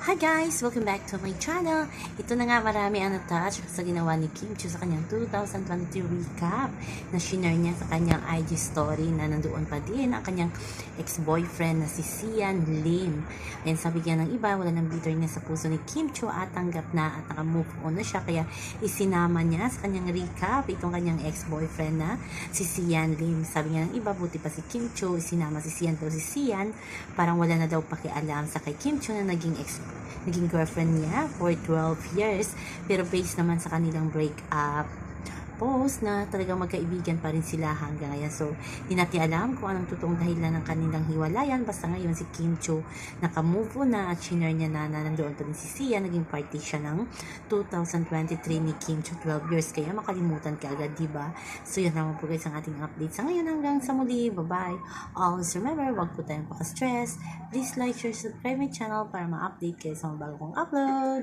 Hi guys! Welcome back to my channel. Ito na nga marami ang natouch sa ginawa ni Kim Chiu sa kanyang 2023 recap na shinare niya sa kanyang IG story na nandoon pa din ang kanyang ex-boyfriend na si Sian Lim. Ayan sabi niya ng iba, wala nang bitter niya sa puso ni Kim Chiu at tanggap na at naka-move on na siya kaya isinama niya sa kanyang recap itong kanyang ex-boyfriend na si Sian Lim. Sabi niya ng iba, buti pa si Kim Chiu, isinama si Sian pero si Sian parang wala na daw pakialam sa kay Kim Chiu na naging ex naging girlfriend niya for 12 years. Pero based naman sa kanilang breakup post na talagang magkaibigan pa rin sila hanggang ngayon. So, hindi natin alam kung anong totoong dahilan ng kanilang hiwalayan. Basta ngayon si Kim Cho nakamove na at shinare niya na, na nandoon pa rin si Sia. Naging party siya ng 2023 ni Kim Cho 12 years. Kaya makalimutan ka agad, di ba? So, yun naman po guys ang ating update sa ngayon hanggang sa muli. Bye-bye. Always remember, wag po tayong paka-stress. Please like, share, subscribe my channel para ma-update kayo sa mga bago kong upload.